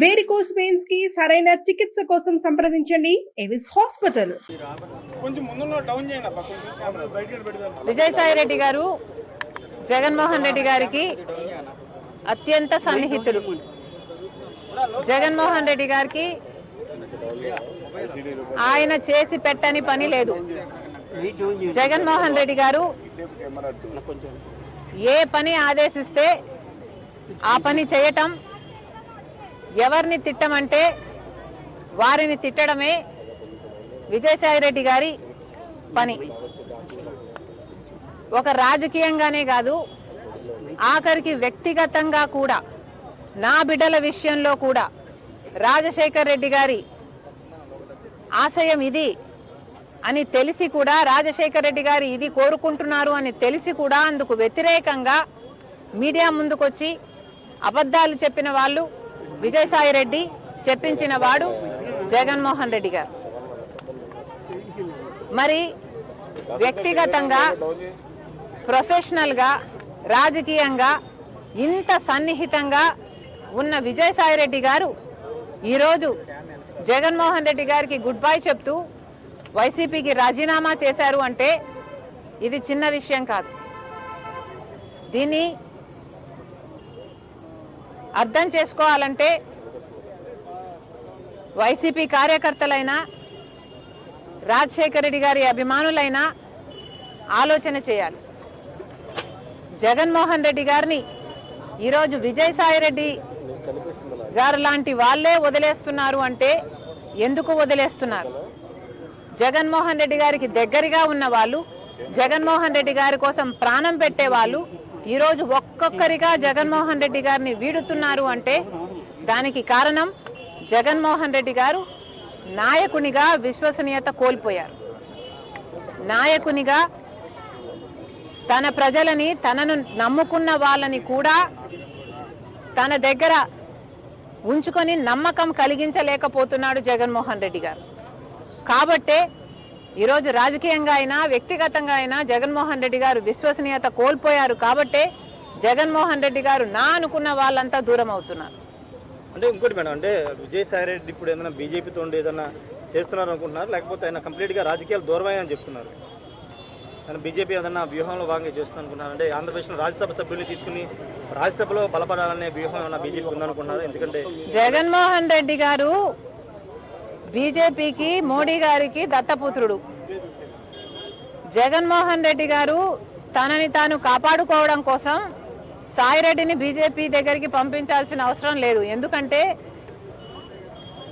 Varicose వెయిన్స్కి సరైన చికిత్స కోసం సంప్రదించండి. ఎవిస్ హాస్పిటల్ విజయసాయి రెడ్డి గారు జగన్మోహన్ రెడ్డి గారికి అత్యంత సన్నిహితుడు. జగన్మోహన్ రెడ్డి గారికి ఆయన చేసి పెట్టని పని లేదు. జగన్మోహన్ రెడ్డి గారు ఏ పని ఆదేశిస్తే ఆ పని చేయటం ఎవరిని తిట్టమంటే వారిని తిట్టడమే విజయసాయి రెడ్డి గారి పని. ఒక రాజకీయంగానే కాదు ఆఖరికి వ్యక్తిగతంగా కూడా నా బిడ్డల విషయంలో కూడా రాజశేఖర్ రెడ్డి గారి ఆశయం ఇది అని తెలిసి కూడా రాజశేఖర్ రెడ్డి గారు ఇది కోరుకుంటున్నారు అని తెలిసి కూడా అందుకు వ్యతిరేకంగా మీడియా ముందుకొచ్చి అబద్ధాలు చెప్పిన వాళ్ళు విజయసాయి రెడ్డి చెప్పించిన వాడు జగన్మోహన్ రెడ్డి గారు. మరి వ్యక్తిగతంగా ప్రొఫెషనల్గా రాజకీయంగా ఇంత సన్నిహితంగా ఉన్న విజయసాయి రెడ్డి గారు ఈరోజు జగన్మోహన్ రెడ్డి గారికి గుడ్ బై చెప్తూ వైసీపీకి రాజీనామా చేశారు అంటే ఇది చిన్న విషయం కాదు. దీన్ని అర్థం చేసుకోవాలంటే వైసీపీ కార్యకర్తలైనా రాజశేఖర రెడ్డి గారి అభిమానులైనా ఆలోచన చేయాలి. జగన్మోహన్ రెడ్డి గారిని ఈరోజు విజయసాయి రెడ్డి గారు లాంటి వాళ్ళే వదిలేస్తున్నారు అంటే ఎందుకు వదిలేస్తున్నారు? జగన్మోహన్ రెడ్డి గారికి దగ్గరగా ఉన్న వాళ్ళు జగన్మోహన్ రెడ్డి గారి కోసం ప్రాణం పెట్టే వాళ్ళు ఈరోజు ఒక్కొక్కరిగా జగన్మోహన్ రెడ్డి గారిని వీడుతున్నారు అంటే దానికి కారణం జగన్మోహన్ రెడ్డి గారు నాయకునిగా విశ్వసనీయత కోల్పోయారు. నాయకునిగా తన ప్రజలని తనను నమ్ముకున్న వాళ్ళని కూడా తన దగ్గర ఉంచుకొని నమ్మకం కలిగించలేకపోతున్నాడు జగన్మోహన్ రెడ్డి గారు. కాబట్టే ఈరోజు రాజకీయంగా అయినా వ్యక్తిగతంగా అయినా జగన్మోహన్ రెడ్డి గారు విశ్వసనీయత కోల్పోయారు కాబట్టే జగన్మోహన్ రెడ్డి గారు నా అనుకున్న వాళ్ళంతా దూరం అవుతున్నారు. అంటే ఇంకోటి మేడం అంటే విజయసాయి రెడ్డి ఇప్పుడు ఏదైనా బీజేపీతో ఉండి ఏదైనా చేస్తున్నారు అనుకుంటున్నారు? లేకపోతే ఆయన కంప్లీట్గా రాజకీయాలు దూరమని చెప్తున్నారు. ఆయన బీజేపీ ఏదైనా వ్యూహంలో భాగంగా చేస్తుంది అనుకుంటున్నారు? అంటే ఆంధ్రప్రదేశ్లో రాజ్యసభ సభ్యుల్ని తీసుకుని రాజ్యసభలో బలపడాలనే వ్యూహం ఏమైనా బీజేపీ ఉందనుకుంటున్నారు? ఎందుకంటే జగన్మోహన్ రెడ్డి గారు బీజేపీకి మోడీ గారికి దత్తపుత్రుడు. జగన్మోహన్ రెడ్డి గారు తనని తాను కాపాడుకోవడం కోసం సాయిరెడ్డిని బీజేపీ దగ్గరికి పంపించాల్సిన అవసరం లేదు. ఎందుకంటే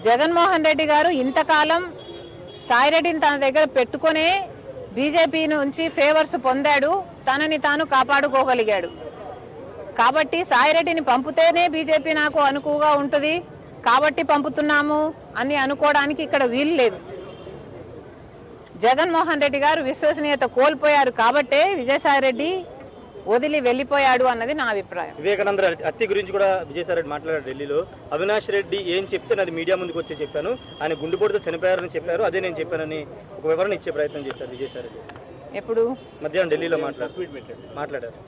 జగన్మోహన్ రెడ్డి గారు ఇంతకాలం సాయిరెడ్డిని తన దగ్గర పెట్టుకునే బీజేపీ నుంచి ఫేవర్స్ పొందాడు తనని తాను కాపాడుకోగలిగాడు. కాబట్టి సాయిరెడ్డిని పంపితేనే బీజేపీ నాకు అనుకువగా ఉంటుంది. కాబట్టి పంపుతున్నాము. అని అనుకోవడానికి ఇక్కడ వీలు లేదు. జగన్మోహన్ రెడ్డి గారు విశ్వసనీయత కోల్పోయారు కాబట్టే విజయసాయి రెడ్డి వదిలి వెళ్ళిపోయాడు అన్నది నా అభిప్రాయం. వివేకానంద హత్య గురించి కూడా విజయసాయి రెడ్డి మాట్లాడారు ఢిల్లీలో. అవినాష్ రెడ్డి ఏం చెప్తే నాది మీడియా ముందుకు వచ్చి చెప్పాను. ఆయన గుండెపోటుతో చనిపోయారని చెప్పారు. అదే నేను చెప్పానని ఒక వివరణ ఇచ్చే ప్రయత్నం చేశారు విజయసాయి రెడ్డి ఎప్పుడు? మధ్యాహ్నం ఢిల్లీలో మాట్లాడారు. మాట్లాడారు.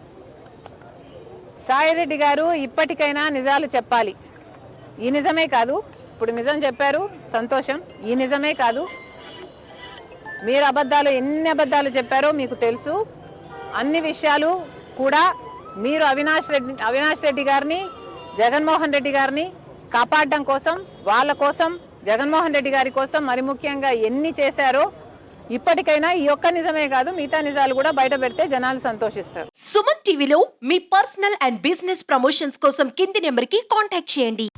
సాయిరెడ్డి గారు ఇప్పటికైనా నిజాలు చెప్పాలి. ఈ నిజమే కాదు ఇప్పుడు నిజం చెప్పారు సంతోషం. ఈ నిజమే కాదు. మీరు అబద్ధాలు ఎన్ని అబద్ధాలు చెప్పారో మీకు తెలుసు. అన్ని విషయాలు కూడా మీరు అవినాష్ రెడ్డి అవినాష్ రెడ్డి గారిని జగన్మోహన్ రెడ్డి గారిని కాపాడడం కోసం వాళ్ళ కోసం జగన్మోహన్ రెడ్డి గారి కోసం మరి ముఖ్యంగా ఎన్ని చేశారో ఇప్పటికైనా ఈ ఒక్క నిజమే కాదు మిగతా నిజాలు కూడా బయట పెడితే జనాలు సంతోషిస్తారు. సుమన్ టీవీలో మీ పర్సనల్ అండ్ బిజినెస్ ప్రమోషన్స్ కోసం కింది నెంబర్కి కాంటాక్ట్ చేయండి.